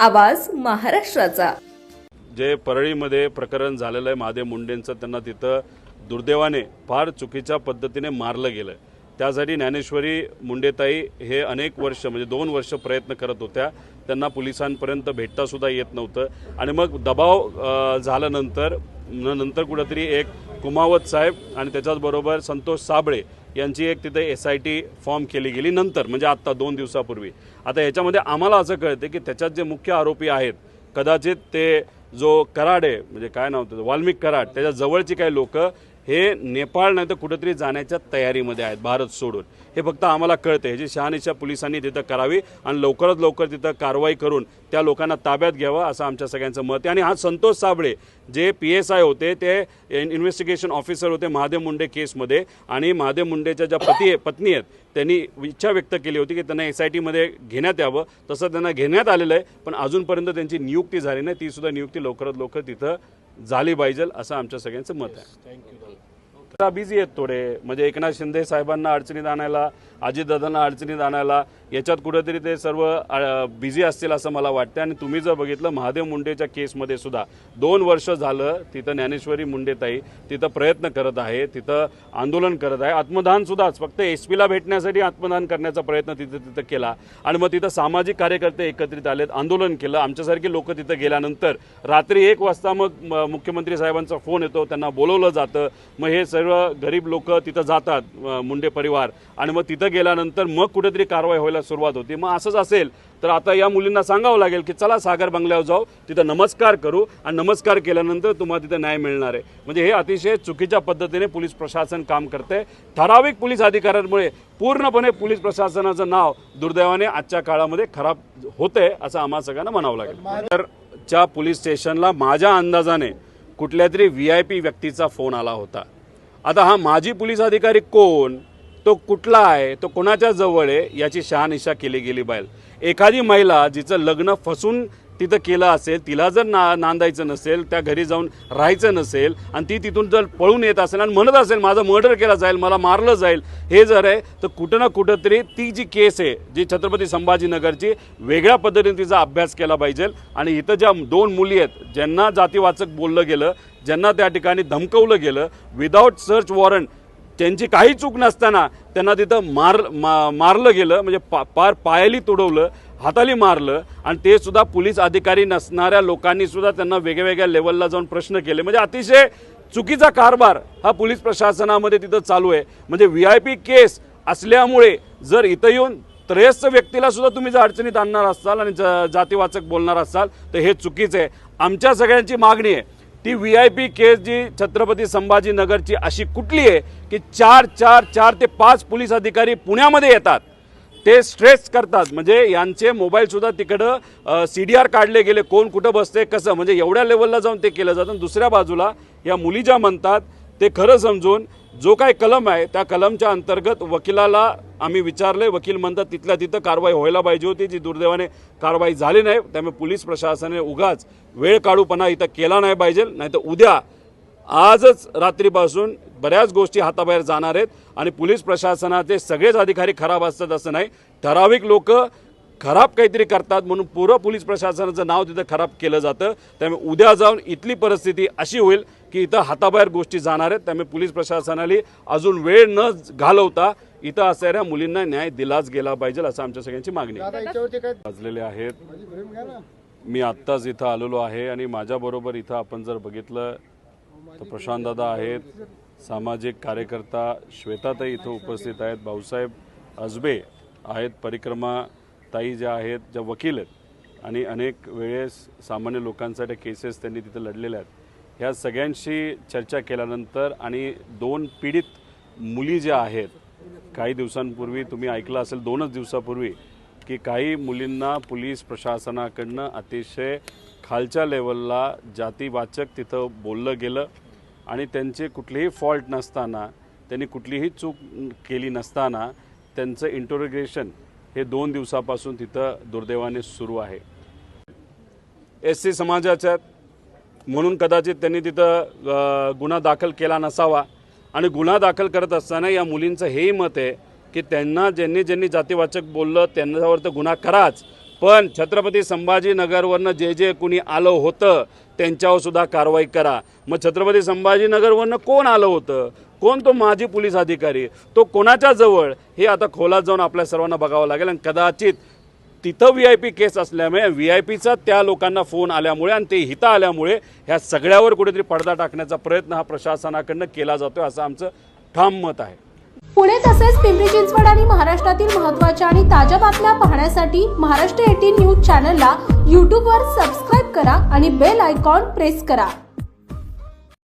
आवाज महाराष्ट्राचा. जे परळीमध्ये प्रकरण झालेलं आहे महादेव मुंडेंचं त्यांना तिथं दुर्दैवाने फार चुकीच्या पद्धतीने मारलं गेलं त्यासाठी ज्ञानेश्वरी मुंडेताई हे अनेक वर्ष म्हणजे दोन वर्ष प्रयत्न करत होत्या. त्यांना पोलिसांपर्यंत भेटतासुद्धा येत नव्हतं. आणि मग दबाव झाल्यानंतर नंतर कुठंतरी एक कुमावत साहेब आणि त्याच्याचबरोबर संतोष साबळे यांची एक तिथे एस आय टी फॉर्म केली गेली नंतर म्हणजे आत्ता दोन दिवसापूर्वी. आता याच्यामध्ये आम्हाला असं कळते की त्याच्यात जे मुख्य आरोपी आहेत कदाचित ते जो कराड आहे म्हणजे काय नाव त्याचं वाल्मिक कराड त्याच्या जवळची काही लोक हे नेपाळ नाही तर कुठेतरी जाण्याच्या तयारीमध्ये आहेत भारत सोडून. हे फक्त आम्हाला कळतं ह्याची शहानिशा पोलिसांनी तिथं करावी आणि लवकरात लवकर तिथं कारवाई करून त्या लोकांना ताब्यात घ्यावं असं आमच्या सगळ्यांचं मत आहे. आणि हा Santosh Sable J P S I होते ते इन्व्हेस्टिगेशन ऑफिसर होते महादेव मुंडे केसमध्ये. आणि महादेव मुंडेच्या ज्या पती पत्नी आहेत त्यांनी इच्छा व्यक्त केली होती की त्यांना एस आय टीमध्ये घेण्यात यावं. तसं त्यांना घेण्यात आलेलं आहे पण अजूनपर्यंत त्यांची नियुक्ती झाली नाही. तीसुद्धा नियुक्ती लवकरात लवकर तिथं झाली पाहिजे असं आमच्या सगळ्यांचं मत आहे. बिझी आहेत थोडे. म्हणजे एकनाथ शिंदे साहेबांना अडचणीत आणायला अजितदादांना अडचणीत आणायला. याच्यात कुठेतरी ते सर्व बिझी असतील असं मला वाटतं आणि तुम्ही जर बघितलं महादेव मुंडेच्या केसमध्ये सुद्धा दोन वर्ष झालं तिथं ज्ञानेश्वरी मुंडेताई तिथं प्रयत्न करत आहे तिथं आंदोलन करत आहे. आत्मदान सुद्धाच फक्त एस पीला भेटण्यासाठी आत्मदान करण्याचा प्रयत्न तिथं तिथं केला. आणि मग तिथं सामाजिक कार्यकर्ते एकत्रित आलेत आंदोलन केलं. आमच्यासारखी लोक तिथं गेल्यानंतर रात्री एक वाजता मग मुख्यमंत्री साहेबांचा फोन येतो त्यांना बोलवलं जातं. मग हे सर्व गरीब लोक तिथं जातात मुंडे परिवार. आणि मग तिथं गेल्यानंतर मग कुठेतरी कारवाई व्हायला सुरुवात होती. मग असंच असेल तर आता या मुलींना सांगावं लागेल की चला सागर बंगल्यावर जाऊ तिथं नमस्कार करू आणि नमस्कार केल्यानंतर तुम्हाला तिथं न्याय मिळणार आहे. म्हणजे हे अतिशय चुकीच्या पद्धतीने पोलीस प्रशासन काम करते ठराविक पोलीस अधिकाऱ्यांमुळे पूर्णपणे पोलीस प्रशासनाचं नाव दुर्दैवाने आजच्या काळामध्ये खराब होते असं आम्हा सगळ्यांना म्हणावं लागेल. तर च्या पोलीस स्टेशनला माझ्या अंदाजाने कुठल्या तरी व्ही आय पी व्यक्तीचा फोन आला होता. आता हा माजी पोलीस अधिकारी कोण? तो कुठला आहे तो कोणाच्या जवळ आहे याची शहानिशा केली गेली पाहिजे एखादी महिला जिचं लग्न फसून तिथं केलं असेल तिला जर ना नांदायचं नसेल त्या घरी जाऊन राहायचं नसेल आणि ती तिथून जर पळून येत असेल आणि म्हणत असेल माझं मर्डर केलं जाईल मला मारलं जाईल हे जर आहे तर कुठं ना कुठंतरी ती जी केस आहे जी छत्रपती संभाजीनगरची वेगळ्या पद्धतीने तिचा अभ्यास केला पाहिजे. आणि इथं ज्या दोन मुली आहेत ज्यांना जातीवाचक बोललं गेलं ज्यांना त्या ठिकाणी धमकवलं गेलं विदाऊट सर्च वॉरंट त्यांची काही चूक नसताना त्यांना तिथं मार मा मारलं गेलं म्हणजे पा पार पायाली तुडवलं हाताली मारलं आणि ते सुद्धा पोलीस अधिकारी नसणाऱ्या लोकांनी सुद्धा त्यांना वेगवेगळ्या लेवलला जाऊन प्रश्न केले. म्हणजे अतिशय चुकीचा कारभार हा पोलीस प्रशासनामध्ये तिथं चालू आहे. म्हणजे व्ही आय पी केस असल्यामुळे जर इथं येऊन त्रयस्त व्यक्तीला सुद्धा तुम्ही जर अडचणीत आणणार असाल आणि ज- जातीवाचक बोलणार असाल तर हे चुकीचं आहे. आमच्या सगळ्यांची मागणी आहे ती व्ही आय पी केस जी छत्रपती संभाजीनगरची अशी कुठली आहे की चार चार चार ते पाच पोलीस अधिकारी पुण्यामध्ये येतात. ते स्ट्रेस करतात. म्हणजे यांचे मोबाईलसुद्धा तिकडं सी डी आर काढले गेले. कोण कुठं बसते कसं? म्हणजे एवढ्या लेवलला जाऊन ते केलं जातं. दुसऱ्या बाजूला या मुली ज्या म्हणतात ते खरं समजून जो काय कलम आहे त्या कलमच्या अंतर्गत वकिलाला आम्ही विचारले वकील म्हणतात तिथल्या तिथं कारवाई व्हायला पाहिजे होती जी दुर्दैवाने कारवाई झाली नाही. त्यामुळे पोलीस प्रशासनाने उगाच वेळ काढूपणा इथं केला नाही पाहिजे. नाही तर उद्या आजच रात्रीपासून बऱ्याच गोष्टी हाताबाहेर जाणार आहेत आणि पोलीस प्रशासनाचे सगळेच अधिकारी खराब असतात असं नाही. ठराविक लोक खराब काहीतरी करतात म्हणून पुरं पोलीस प्रशासनाचं नाव तिथं खराब केलं जातं. त्यामुळे उद्या जाऊन इथली परिस्थिती अशी होईल की इथं हाताबाहेर गोष्टी जाणार आहेत. त्यामुळे पोलीस प्रशासनाने अजून वेळ न घालवता इथं असणाऱ्या मुलींना न्याय दिलाच गेला पाहिजे असं आमच्या सगळ्यांची मागणी वाजलेले आहेत. मी आत्ताच इथं आलेलो आहे आणि माझ्याबरोबर इथं आपण जर बघितलं तर प्रशांत दादा आहेत सामाजिक कार्यकर्ता श्वेताताई इथं उपस्थित आहेत भाऊसाहेब अजबे आहेत परिक्रमा ताई ज्या आहेत ज्या वकील आहेत. आणि अनेक वेळेस सामान्य लोकांसाठी केसेस त्यांनी तिथं लढलेल्या आहेत. ह्या सगळ्यांशी चर्चा केल्यानंतर आणि दोन पीडित मुली ज्या आहेत काही दिवसांपूर्वी तुम्ही ऐकलं असेल दोनच दिवसापूर्वी की काही मुलींना पोलीस प्रशासनाकडनं अतिशय खालच्या लेवलला जातीवाचक तिथं बोललं गेलं आणि त्यांचे कुठलेही फॉल्ट नसताना त्यांनी कुठलीही चूक केली नसताना त्यांचं इंटरोगेशन हे दोन दिवसापासून तिथं दुर्दैवाने सुरू आहे. एस सी समाजाच्या म्हणून कदाचित त्यांनी तिथं गुन्हा दाखल केला नसावा. आणि गुन्हा दाखल करत असताना या मुलींचं हेही मत आहे की त्यांना ज्यांनी ज्यांनी जातीवाचक बोललं त्यांच्यावर तर गुन्हा कराच. पण छत्रपती संभाजीनगरवरनं जे जे कुणी आलं होतं त्यांच्यावर सुद्धा कारवाई करा. मग छत्रपती संभाजीनगरवरनं कोण आलं होतं? कोण तो माजी पोलीस अधिकारी? तो कोणाच्या जवळ? हे आता खोलात जाऊन आपल्या सर्वांना बघावं लागेल. आणि कदाचित तिथं व्ही आय पी केस असल्यामुळे व्ही आय पीचा त्या लोकांना फोन आल्यामुळे आणि ते हिता आल्यामुळे ह्या सगळ्यावर कुठेतरी पडदा टाकण्याचा प्रयत्न हा प्रशासनाकडनं केला जातोय असं आमचं ठाम मत आहे. पुणे तसेच पिंपरी चिंचवड आणि महाराष्ट्रातील महत्त्वाच्या आणि ताज्या बातम्या पाहण्यासाठी महाराष्ट्र एटीन न्यूज चॅनलला यूट्यूबवर सबस्क्राईब करा आणि बेल आयकॉन प्रेस करा.